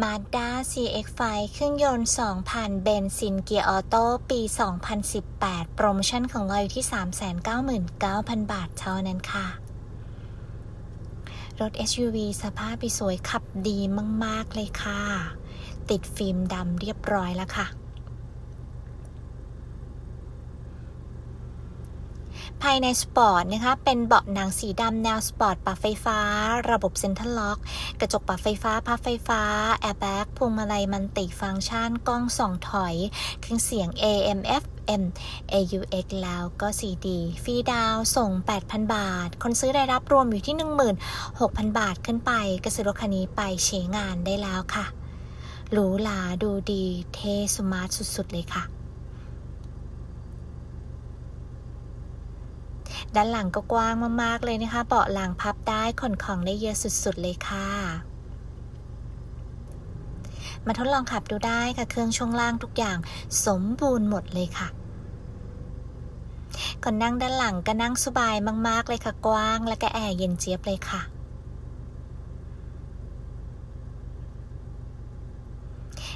Mazda CX-5 เครื่องยนต์ 2,000 เบนซินเกียร์ออโต้ปี 2018 โปรโมชั่นของเราอยู่ที่ 399,000 บาทเท่านั้นค่ะ รถ SUV สภาพสวยขับดีมาก ๆ เลยค่ะ ติดฟิล์มดำเรียบร้อยแล้วค่ะ ภายในสปอร์ตนะคะเป็นเบาะหนังสีดำแนวสปอร์ตปรับไฟฟ้า ระบบเซ็นทรัลล็อก กระจกปรับไฟฟ้าพับไฟฟ้าแอร์แบ็กพวงมาลัยมันติฟังก์ชันกล้องส่องถอยเครื่องเสียง AM FM AUX แล้วก็ CD ฟรีดาวน์ส่ง 8,000 บาท คนซื้อได้รับรวมอยู่ที่ 16,000 บาทขึ้นไป ก็ซื้อรถคันนี้ไปใช้งานได้แล้วค่ะหรูหราดูดีเท่สมาร์ทสุด ๆ เลยค่ะ ด้านหลังก็กว้างมากๆเลยนะคะ เบาะหลังพับได้ขนของได้เยอะสุดๆเลยค่ะ มาทดลองขับดูได้ค่ะ เครื่องช่วงล่างทุกอย่างสมบูรณ์หมดเลยค่ะคนนั่งด้านหลังก็นั่งสบายมาก ๆ เลยค่ะ กว้าง และก็แอร์เย็นเจี๊ยบเลยค่ะ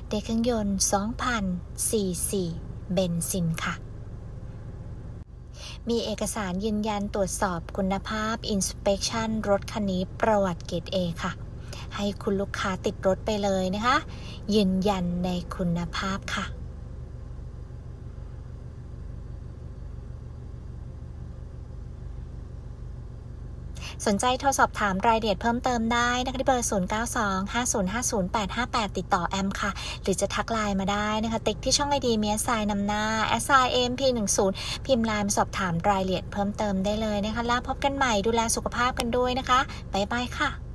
เด็กเครื่องยนต์ 2,000 cc เบนซินค่ะ มีเอกสารยืนยันตรวจสอบคุณภาพ Inspection รถคันนี้ประวัติเกรด A ค่ะ ให้คุณลูกค้าติดรถไปเลยนะคะ ยืนยันในคุณภาพค่ะ สนใจโทรสอบถามรายละเอียดเพิ่มเติมได้นะคะที่เบอร์ 0925050858 ติดต่อแอมค่ะ หรือจะทักไลน์มาได้นะคะ ติ๊กที่ช่องไอดีเมียสายนำหน้า s i m p 1 0พิมพ์ไลน์มาสอบถามรายละเอียดเพิ่มเติมได้เลยนะคะ แล้วพบกันใหม่ดูแลสุขภาพกันด้วยนะคะ บ๊ายบายค่ะ